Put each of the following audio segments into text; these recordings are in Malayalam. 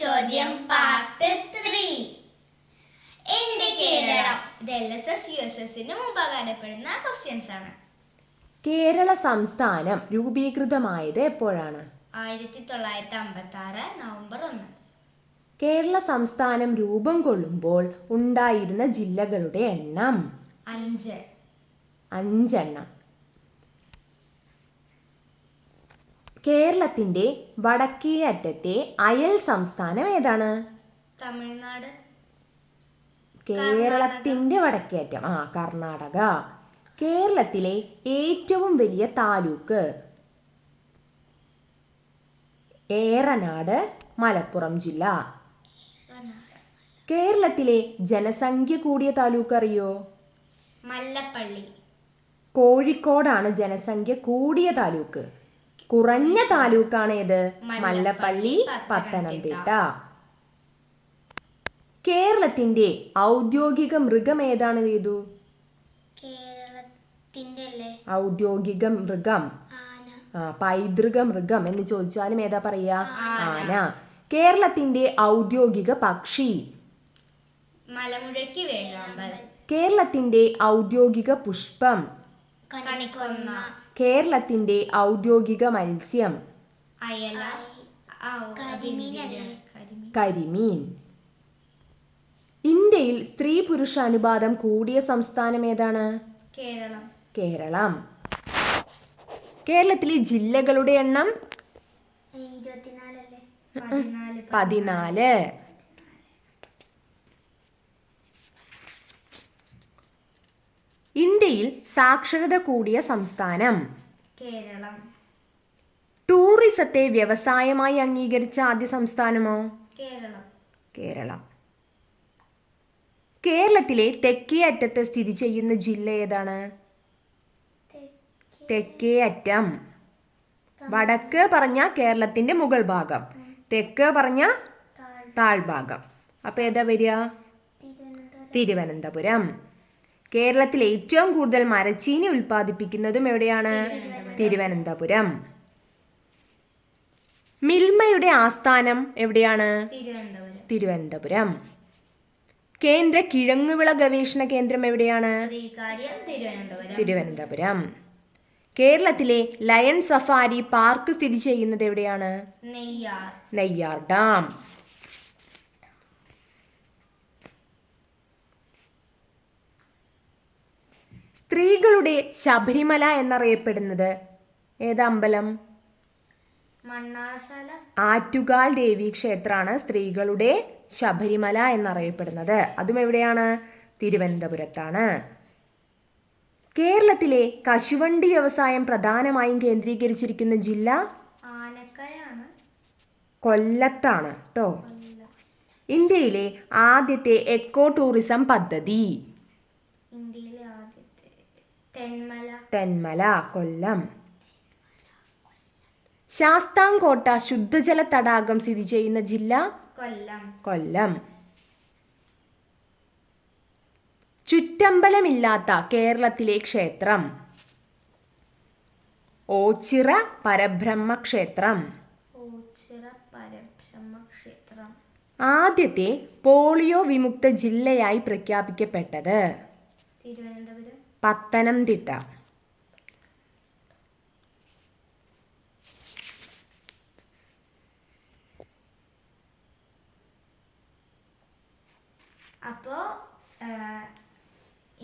ചോദ്യം പാർട്ട് ത്രീ എന്റെ കേരളം. ഇത് L S S U S എസിന് ഉപകാരപ്പെടുന്ന ക്വസ്റ്റ്യൻസ് ആണ്. കേരള സംസ്ഥാനം രൂപീകൃതമായത് എപ്പോഴാണ്? ആയിരത്തി തൊള്ളായിരത്തി അമ്പത്തി ആറ് നവംബർ ഒന്ന്. കേരള സംസ്ഥാനം രൂപം കൊള്ളുമ്പോൾ ഉണ്ടായിരുന്ന ജില്ലകളുടെ എണ്ണം. അഞ്ച്. അഞ്ചെണ്ണം. കേരളത്തിന്റെ വടക്കേ അറ്റത്തെ അയൽ സംസ്ഥാനം ഏതാണ്? തമിഴ്നാട്. കേരളത്തിന്റെ വടക്കേ അറ്റം. ആ കർണാടക. കേരളത്തിലെ ഏറ്റവും വലിയ താലൂക്ക്? ഏറനാട് മലപ്പുറം ജില്ല. കേരളത്തിലെ ജനസംഖ്യ കൂടിയ താലൂക്ക് അറിയോ? മല്ലപ്പള്ളി. കോഴിക്കോടാണ് ജനസംഖ്യ കൂടിയ താലൂക്ക്. കുറഞ്ഞ താലൂക്കാണ് ഏത്? മല്ലപ്പള്ളി പത്തനംതിട്ട. കേരളത്തിന്റെ ഔദ്യോഗിക മൃഗം ഏതാണ് വേദു? ഔദ്യോഗിക മൃഗം. ആന. ആ പൈതൃക മൃഗം എന്ന് ചോദിച്ചാലും ഏതാ പറയാ? ആന. കേരളത്തിന്റെ ഔദ്യോഗിക പക്ഷി. മലമുഴക്കി വേഴാമ്പൽ കേരളത്തിന്റെ ഔദ്യോഗിക പുഷ്പം. കണിക്കൊന്ന. കേരളത്തിന്റെ ഔദ്യോഗിക മത്സ്യം. അയല കരിമീൻ. ഇന്ത്യയിൽ സ്ത്രീ പുരുഷ അനുപാതം കൂടിയ സംസ്ഥാനം ഏതാണ്? കേരളം. കേരളം. കേരളത്തിലെ ജില്ലകളുടെ എണ്ണം? പതിനാല് പതിനാല് ഇന്ത്യയിൽ സാക്ഷരത കൂടിയ സംസ്ഥാനം. കേരളം. ടൂറിസത്തെ വ്യവസായമായി അംഗീകരിച്ച ആദ്യ സംസ്ഥാനമോ? കേരളം. കേരളം. കേരളത്തിലെ തെക്കേ അറ്റത്ത് സ്ഥിതി ചെയ്യുന്ന ജില്ല ഏതാണ്? തെക്കേ അറ്റം. വടക്ക് പറഞ്ഞ കേരളത്തിന്റെ മുകൾ ഭാഗം. തെക്ക് പറഞ്ഞ താഴ്ഭാഗം. അപ്പൊ ഏതാ വരിക? തിരുവനന്തപുരം. കേരളത്തിൽ ഏറ്റവും കൂടുതൽ മരച്ചീനി ഉൽപ്പാദിപ്പിക്കുന്നതും എവിടെയാണ്? തിരുവനന്തപുരം. മിൽമയുടെ ആസ്ഥാനം എവിടെയാണ്? തിരുവനന്തപുരം. കേന്ദ്ര കിഴങ്ങുവിള ഗവേഷണ കേന്ദ്രം എവിടെയാണ്? തിരുവനന്തപുരം. കേരളത്തിലെ ലയൺ സഫാരി പാർക്ക് സ്ഥിതി ചെയ്യുന്നത് എവിടെയാണ്? നെയ്യാർ ഡാം. സ്ത്രീകളുടെ ശബരിമല എന്നറിയപ്പെടുന്നത് ഏതമ്പലം മണ്ണാശാല ആറ്റുകാൽ ദേവി ക്ഷേത്രമാണ് സ്ത്രീകളുടെ ശബരിമല എന്നറിയപ്പെടുന്നത്. അതും എവിടെയാണ്? തിരുവനന്തപുരത്താണ്. കേരളത്തിലെ കശുവണ്ടി വ്യവസായം പ്രധാനമായും കേന്ദ്രീകരിച്ചിരിക്കുന്ന ജില്ല? കൊല്ലത്താണ് കേട്ടോ ഇന്ത്യയിലെ ആദ്യത്തെ എക്കോ ടൂറിസം പദ്ധതി? തെന്മല. കൊല്ലം. ശാസ്താംകോട്ട ശുദ്ധജല തടാകം സ്ഥിതി ചെയ്യുന്ന ജില്ല? കൊല്ലം. കൊല്ലം. ചുറ്റമ്പലമില്ലാത്ത കേരളത്തിലെ ക്ഷേത്രം? ഓച്ചിറ പരബ്രഹ്മ ക്ഷേത്രം. ഓച്ചിറ പരബ്രഹ്മ ക്ഷേത്രം. ആദ്യത്തെ പോളിയോ വിമുക്ത ജില്ലയായി പ്രഖ്യാപിക്കപ്പെട്ടത്. തിരുവനന്തപുരം. പത്തനംതിട്ട. അപ്പോൾ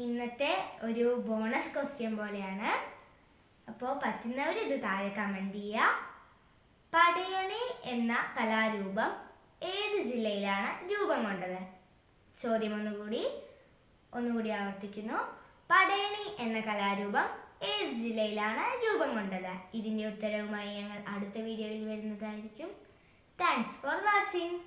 ഇന്നത്തെ ഒരു ബോണസ് ക്വസ്റ്റ്യൻ പോലെയാണ്. അപ്പോൾ പറ്റുന്നവർ ഇത് താഴെ കമന്റ് ചെയ്യുക പടയണി എന്ന കലാരൂപം ഏത് ജില്ലയിലാണ് രൂപം കൊണ്ടത്? ചോദ്യം ഒന്നുകൂടി ഒന്നുകൂടി ആവർത്തിക്കുന്നു. പടയണി എന്ന കലാരൂപം ഏത് ജില്ലയിലാണ് രൂപം കൊണ്ടത്? ഇതിന്റെ ഉത്തരവുമായി ഞങ്ങൾ അടുത്ത വീഡിയോയിൽ വരുന്നതായിരിക്കും. Thanks for watching